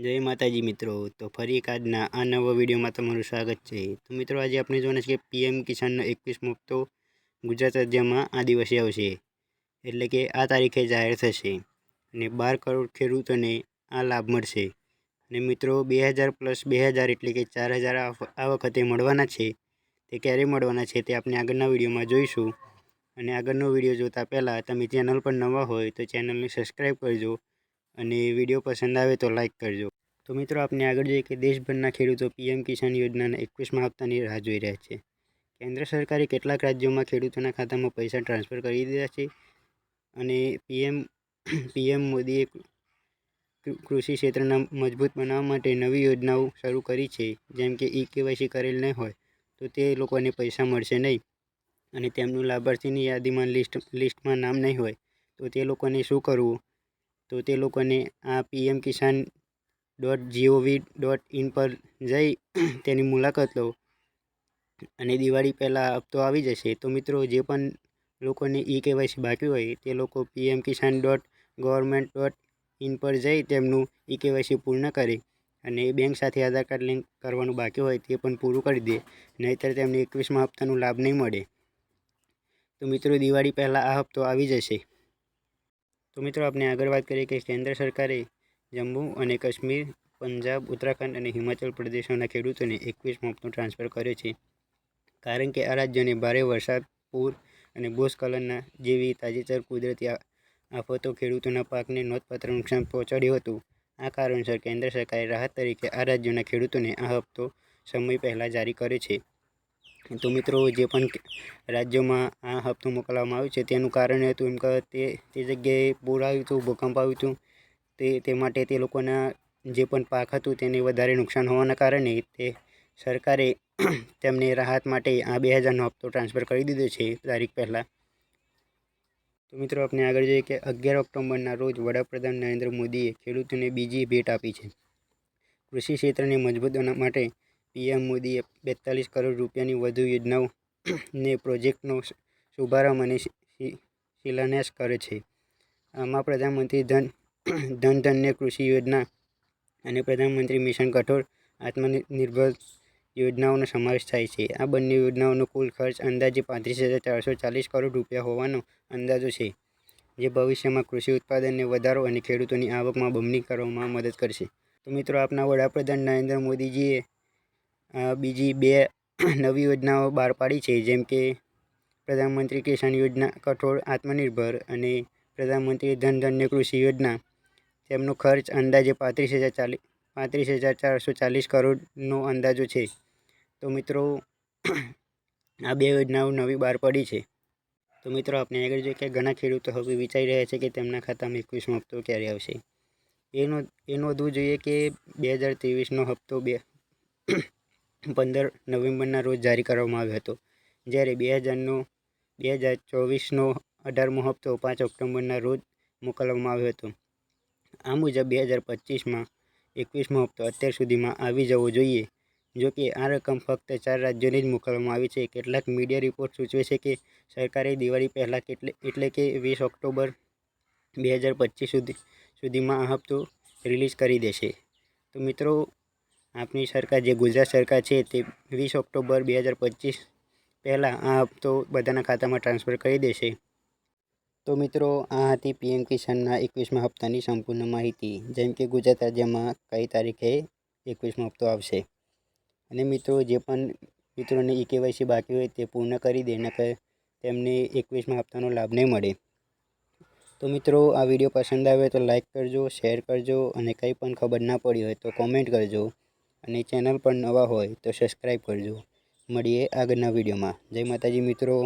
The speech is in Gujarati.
જય માતાજી મિત્રો. તો ફરી એક આજના આ નવા વિડીયોમાં તમારું સ્વાગત છે. તો મિત્રો, આજે આપણે જોવાના છે કે પીએમ કિસાનનો એકવીસમો હપ્તો ગુજરાત રાજ્યમાં આ દિવસે આવશે. એટલે કે આ તારીખે જાહેર થશે. અને બાર કરોડ ખેડૂતોને આ લાભ મળશે. અને મિત્રો, બે હજાર પ્લસ બે હજાર એટલે કે ચાર હજાર આ વખતે મળવાના છે. તે ક્યારે મળવાના છે તે આપણે આગળના વિડીયોમાં જોઈશું. અને આગળનો વીડિયો જોતાં પહેલાં તમે ચેનલ પર નવા હોય તો ચેનલને સબસ્ક્રાઈબ કરજો. અને વીડિયો પસંદ આવે તો લાઇક કરજો. તો મિત્રો આપણે આગળ જોઈએ કે દેશભરના ખેડૂતો પીએમ કિસાન યોજનાના એકવીસમાં હપ્તાની રાહ જોઈ રહ્યા છે. કેન્દ્ર સરકારે કેટલાક રાજ્યોમાં ખેડૂતોના ખાતામાં પૈસા ટ્રાન્સફર કરી દીધા છે અને પીએમ પીએમ મોદીએ કૃષિ ક્ષેત્રને મજબૂત બનાવવા માટે નવી યોજનાઓ શરૂ કરી છે. જેમ કે ઈ કેવાયસી કરેલ નહીં હોય તો તે લોકોને પૈસા મળશે નહીં અને તેમનું લાભાર્થીની યાદીમાં લિસ્ટ, લિસ્ટમાં નામ નહીં હોય તો તે લોકોને શું કરવું? તો તે લોકોને આ PM Kisan dot G O V dot in પર જઈ તેની મુલાકાત લો અને દિવાળી પહેલાં હપ્તો આવી જશે. તો મિત્રો, જે પણ લોકોને ઈ કેવાયસી બાકી હોય, તે લોકો PM Kisan dot government dot in પર જઈ તેમનું ઈ કેવાયસી પૂર્ણ કરે અને બેંક સાથે આધાર કાર્ડ લિંક કરવાનું બાકી હોય તે પણ પૂરું કરી દે. નહીંતર તેમને એકવીસમાં હપ્તાનો લાભ નહીં મળે. તો મિત્રો, દિવાળી પહેલાં આ હપ્તો આવી જશે. તો મિત્રો આપણે આગળ વાત કરીએ કે કેન્દ્ર સરકારે જમ્મુ અને કાશ્મીર, પંજાબ, ઉત્તરાખંડ અને હિમાચલ પ્રદેશોના ખેડૂતોને એકવીસ હપ્તો ટ્રાન્સફર કર્યો છે. કારણ કે આ રાજ્યોને ભારે વરસાદ, પૂર અને ભૂસ્ખલનના જેવી તાજેતર કુદરતી આફતો ખેડૂતોના પાકને નોંધપાત્ર નુકસાન પહોંચાડ્યું હતું. આ કારણસર કેન્દ્ર સરકારે રાહત તરીકે આ રાજ્યોના ખેડૂતોને આ હપ્તો સમય પહેલાં જારી કર્યો છે. તો મિત્રો જે પણ રાજ્યોમાં આ હપ્તો મોકલવામાં આવ્યો છે તેનું કારણ હતું એમ કે તે તે જગ્યાએ પૂર આવ્યું હતું, ભૂકંપ આવ્યું હતું. તે તે માટે તે લોકોના જે પણ પાક હતું તેને વધારે નુકસાન હોવાના કારણે તે સરકારે તેમને રાહત માટે આ બે હજારનો હપ્તો ટ્રાન્સફર કરી દીધો છે તારીખ પહેલાં. તો મિત્રો આપણે આગળ જોઈએ કે અગિયાર ઓક્ટોબરના રોજ વડાપ્રધાન નરેન્દ્ર મોદીએ ખેડૂતોને બીજી ભેટ આપી છે. કૃષિ ક્ષેત્રને મજબૂત માટે પીએમ મોદીએ બેતાલીસ કરોડ રૂપિયાની વધુ યોજનાઓ ને પ્રોજેક્ટનો શુભારંભ અને શિલાન્યાસ કરે છે. આમાં પ્રધાનમંત્રી ધન ધન ધન્ય કૃષિ યોજના અને પ્રધાનમંત્રી મિશન કઠોર આત્મનિર્ભર યોજનાઓનો સમાવેશ થાય છે. આ બંને યોજનાઓનો કુલ ખર્ચ અંદાજે પાંત્રીસ હજાર ચારસો ચાલીસ કરોડ રૂપિયા હોવાનો અંદાજો છે, જે ભવિષ્યમાં કૃષિ ઉત્પાદનને વધારો અને ખેડૂતોની આવકમાં બમણી કરવામાં મદદ કરશે. તો મિત્રો, આપના વડાપ્રધાન નરેન્દ્ર મોદીજીએ બીજી બે નવી યોજનાઓ બહાર પાડી છે, જેમ કે પ્રધાનમંત્રી કિસાન યોજના, કઠોળ આત્મનિર્ભર અને પ્રધાનમંત્રી ધનધન્ય કૃષિ યોજના. તેમનો ખર્ચ અંદાજે પાંત્રીસ હજાર ચાલીસ પાંત્રીસ હજાર ચારસો ચાલીસ કરોડનો અંદાજો છે. તો મિત્રો, આ બે યોજનાઓ નવી બહાર પડી છે. તો મિત્રો આપણે આગળ જોઈએ કે ઘણા ખેડૂતો હવે વિચારી રહ્યા છે કે તેમના ખાતામાં એકવીસમો હપ્તો ક્યારે આવશે? એ નોંધવું જોઈએ કે બે હજાર ત્રેવીસનો હપ્તો બે પંદર નવેમ્બરના રોજ જારી કરવામાં આવ્યો હતો. જ્યારે બે હજારનો, બે હજાર ચોવીસનો અઢારમો હપ્તો પાંચ ઓક્ટોબરના રોજ મોકલવામાં આવ્યો હતો. આ મુજબ બે હજાર પચીસમાં એકવીસમો હપ્તો અત્યાર સુધીમાં આવી જવો જોઈએ. જો કે આ રકમ ફક્ત ચાર રાજ્યોને જ મોકલવામાં આવી છે. કેટલાક મીડિયા રિપોર્ટ સૂચવે છે કે સરકારે દિવાળી પહેલાં કેટલે, એટલે કે વીસ ઓક્ટોબર બે હજાર પચીસ સુધી, સુધીમાં આ હપ્તો રિલીઝ કરી દેશે. તો મિત્રો આપણી સરકાર જે ગુજરાત સરકાર છે તે વીસ ઓક્ટોબર બે હજાર પચીસ પહેલાં આ હપ્તો બધાના ખાતામાં ટ્રાન્સફર કરી દેશે. તો મિત્રો, આ હતી પીએમ કિસાનના એકવીસમા હપ્તાની સંપૂર્ણ માહિતી. જેમ કે ગુજરાત રાજ્યમાં કઈ તારીખે એકવીસમો હપ્તો આવશે. અને મિત્રો, જે પણ મિત્રોને ઈ કેવાયસી બાકી હોય તે પૂર્ણ કરી દે, નકર તેમને એકવીસમા હપ્તાનો લાભ નહીં મળે. તો મિત્રો, આ વીડિયો પસંદ આવે તો લાઇક કરજો, શેર કરજો અને કંઈ પણ ખબર ના પડી હોય તો કોમેન્ટ કરજો. અને ચેનલ પર નવા હોય તો સબસ્ક્રાઈબ કરજો. મળીએ આગળના વિડીયોમાં. જય માતાજી મિત્રો.